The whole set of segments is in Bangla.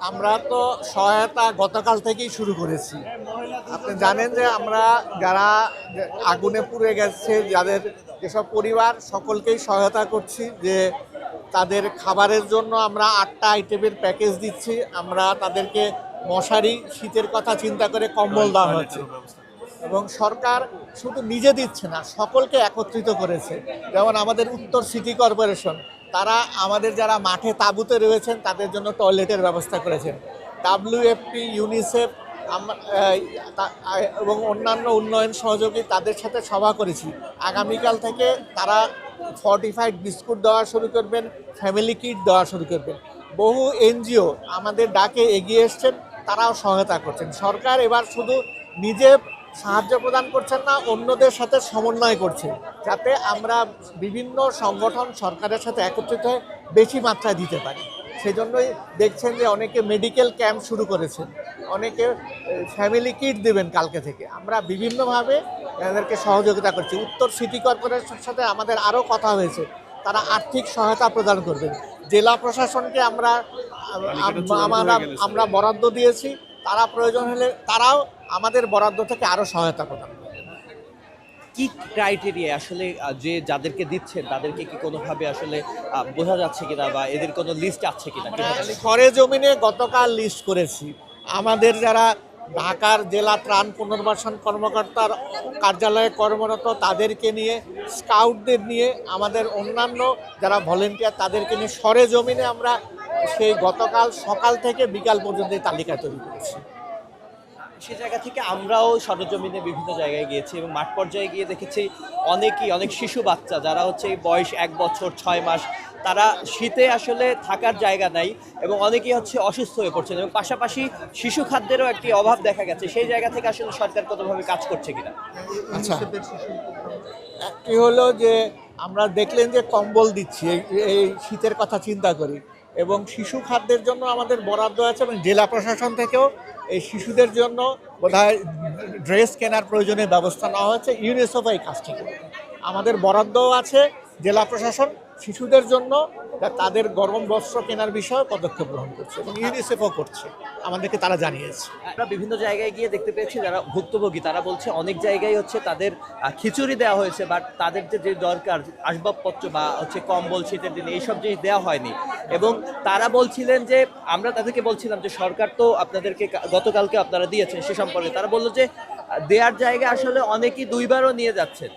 আমরা তো সহায়তা গতকাল থেকেই শুরু করেছি। আপনি জানেন যে আমরা যারা আগুনে পুড়ে গেছে যাদের যেসব পরিবার সকলকেই সহায়তা করছি যে তাদের খাবারের জন্য আমরা আটটা আইটেমের প্যাকেজ দিচ্ছি। আমরা তাদেরকে মশারি শীতের কথা চিন্তা করে কম্বল দেওয়া হচ্ছে। এবং সরকার শুধু নিজে দিচ্ছে না সকলকে একত্রিত করেছে। যেমন আমাদের উত্তর সিটি কর্পোরেশন তারা আমাদের যারা মাঠে তাঁবুতে রয়েছেন, তাদের জন্য টয়লেটের ব্যবস্থা করেছেন। ডাব্লিউএফপি, ইউনিসেফ এবং অন্যান্য উন্নয়ন সহযোগী তাদের সাথে সভা করেছি। আগামীকাল থেকে তারা ফর্টিফাইড বিস্কুট দেওয়া শুরু করবেন ফ্যামিলি কিট দেওয়া শুরু করবেন। বহু এনজিও আমাদের ডাকে এগিয়ে এসছেন, তারাও সহায়তা করছেন। সরকার এবার শুধু নিজে সাহায্য প্রদান করছেন না অন্যদের সাথে সমন্বয় করছে যাতে আমরা বিভিন্ন সংগঠন সরকারের সাথে একত্রিত হয়ে বেশি মাত্রায় দিতে পারি। সেই জন্যই দেখছেন যে অনেকে মেডিকেল ক্যাম্প শুরু করেছেন অনেকে ফ্যামিলি কিট দেবেন কালকে থেকে। আমরা বিভিন্নভাবে এদেরকে সহযোগিতা করছি। উত্তর সিটি কর্পোরেশনের সাথে আমাদের আরও কথা হয়েছে তারা আর্থিক সহায়তা প্রদান করবেন। জেলা প্রশাসনকে আমরা আমরা আমরা বরাদ্দ দিয়েছি তারা প্রয়োজন হলে তারাও আমাদের বরাদ্দ থেকে আরও সহায়তা প্রদান কি ক্রাইটেরিয়া আসলে যে যাদেরকে দিচ্ছেন তাদেরকে কি কোনোভাবে আসলে বোঝা যাচ্ছে কিনা বা এদের কোনো লিস্ট আছে কিনা? সরে জমিনে গতকাল লিস্ট করেছি। আমাদের যারা ঢাকার জেলা ত্রাণ পুনর্বাসন কর্মকর্তার কার্যালয়ে কর্মরত তাদেরকে নিয়ে স্কাউটদের নিয়ে আমাদের অন্যান্য যারা ভলেন্টিয়ার তাদেরকে নিয়ে সরে জমিনে আমরা সেই গতকাল সকাল থেকে বিকাল পর্যন্ত এই তালিকা তৈরি করেছি। সে জায়গা থেকে আমরাও সরজমিনে বিভিন্ন জায়গায় গিয়েছি এবং মাঠ পর্যায়ে গিয়ে দেখেছি অনেকেই, অনেক শিশু বাচ্চা যারা হচ্ছে বয়স এক বছর, ছয় মাস, তারা শীতে আসলে থাকার জায়গা নাই এবং অনেকেই হচ্ছে অসুস্থ হয়ে পড়ছেন এবং পাশাপাশি শিশু খাদ্যেরও একটি অভাব দেখা গেছে। সেই জায়গা থেকে আসলে সরকার কোনোভাবে কাজ করছে কিনা? আচ্ছা। একটি হলো যে আমরা দেখলেন যে কম্বল দিচ্ছি এই শীতের কথা চিন্তা করি এবং শিশু খাদ্যের জন্য আমাদের বরাদ্দ আছে এবং জেলা প্রশাসন থেকেও এই শিশুদের জন্য বোধহয় ড্রেস কেনার প্রয়োজনে ব্যবস্থা নেওয়া হয়েছে, ইউনিসেফ এই কাজটি আমাদের বরাদ্দও আছে, জেলা প্রশাসন শিশুদের জন্য তাদের গরম বস্ত্র কেনার বিষয়ে পদক্ষেপ গ্রহণ করছে এবং ইউনিসেফও করছে। আমাদেরকে তারা জানিয়েছে। আমরা বিভিন্ন জায়গায় গিয়ে দেখতে পেয়েছি যারা ভুক্তভোগী, তারা বলছে অনেক জায়গায় হচ্ছে তাদের খিচুড়ি দেওয়া হয়েছে বাট তাদের যে যে দরকার, আসবাবপত্র বা হচ্ছে কম্বল, শীতের দিনে এইসব জিনিস দেওয়া হয়নি। এবং তারা বলছিলেন যে, আমরা তাদেরকে বলছিলাম যে, সরকার তো আপনাদেরকে গতকালকে আপনারা দিয়েছেন সে সম্পর্কে। তারা বলল যে দেওয়ার জায়গা আসলে অনেকেই দুইবারও নিয়ে যাচ্ছেন।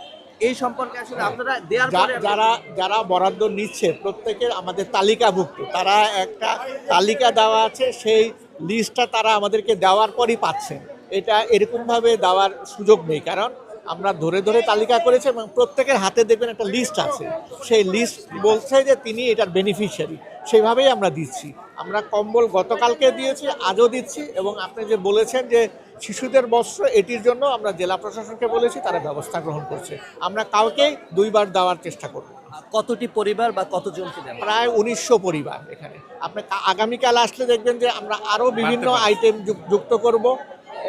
এই সম্পর্কে আসলে আপনারা দেওয়ার পরে যারা যারা বরাদ্দ নিচ্ছে প্রত্যেকের আমাদের তালিকাভুক্ত। তারা একটা তালিকা দেওয়া আছে সেই লিস্টটা তারা আমাদেরকে দেওয়ার পরই পাচ্ছেন এটা এরকমভাবে দেওয়ার সুযোগ নেই কারণ আমরা ধরে ধরে তালিকা করেছি এবং প্রত্যেকের হাতে দেখবেন একটা লিস্ট আছে। সেই লিস্ট বলছে যে তিনি এটার বেনিফিশিয়ারি সেইভাবেই আমরা দিচ্ছি। আমরা কম্বল গতকালকে দিয়েছি আজও দিচ্ছি এবং আপনি যে বলেছেন যে শিশুদের বস্ত্র এটির জন্য আমরা জেলা প্রশাসনকে বলেছি তারা ব্যবস্থা গ্রহণ করছে। আমরা কাউকেই দুইবার দেওয়ার চেষ্টা করব। কতটি পরিবার বা কতজনকে দেন প্রায় উনিশশো পরিবার এখানে। আপনি আগামীকাল আসলে দেখবেন যে আমরা আরও বিভিন্ন আইটেম যুক্ত করব।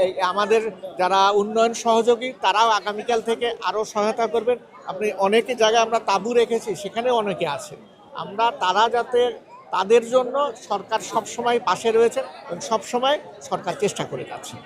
এই আমাদের যারা উন্নয়ন সহযোগী তারাও আগামীকাল থেকে আরও সহায়তা করবেন। আপনি অনেকে জায়গায় আমরা তাঁবু রেখেছি সেখানেও অনেকে আছে আমরা তারা যাতে তাদের জন্য সরকার সবসময় পাশে রয়েছে এবং সবসময় সরকার চেষ্টা করে যাচ্ছে।